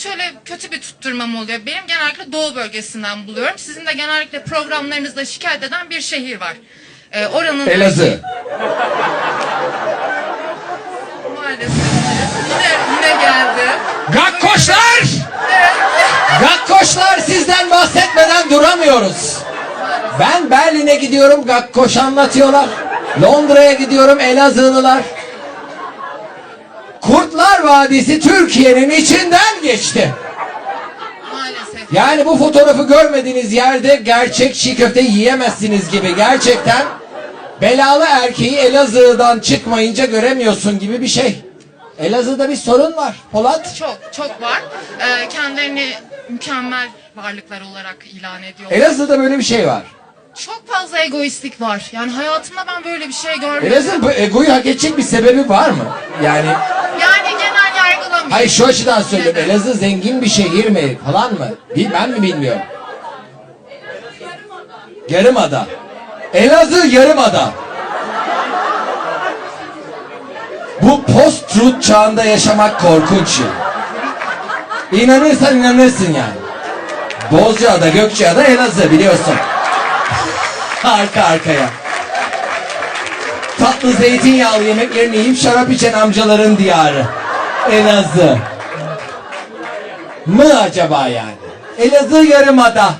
şöyle kötü bir tutturmam oluyor. Benim genellikle doğu bölgesinden buluyorum. Sizin de genellikle programlarınızda şikayet eden bir şehir var. Ee, oranın Elazığ. maalesef yine, yine geldi. Gakkoşlar! Gakkoşlar sizden bahsetmeden duramıyoruz. Ben Berlin'e gidiyorum Gakkoş anlatıyorlar. Londra'ya gidiyorum Elazığlılar. Kurtlar Vadisi Türkiye'nin içinden geçti. Maalesef. Yani bu fotoğrafı görmediğiniz yerde gerçek çiğ köfte yiyemezsiniz gibi. Gerçekten belalı erkeği Elazığ'dan çıkmayınca göremiyorsun gibi bir şey. Elazığ'da bir sorun var. Polat. Çok çok var. Ee, kendilerini mükemmel varlıklar olarak ilan ediyorlar. Elazığ'da böyle bir şey var. Çok fazla egoistlik var. Yani hayatımda ben böyle bir şey görmedim. Elazığ bu egoyu hak edecek bir sebebi var mı? Yani. Hayır şu açıdan söylüyorum. Elazığ zengin bir şehir mi falan mı? Ben mi bilmiyorum. Yarımada. Elazığ yarımada. Bu post-truth çağında yaşamak korkunç. İnanırsan inanırsın yani. Bozcaada, Gökçeada, Elazığ biliyorsun. Arka arkaya. Tatlı zeytinyağlı yemeklerini yiyip şarap içen amcaların diyarı. Elazığ. Mı acaba yani? Elazığ yarımada.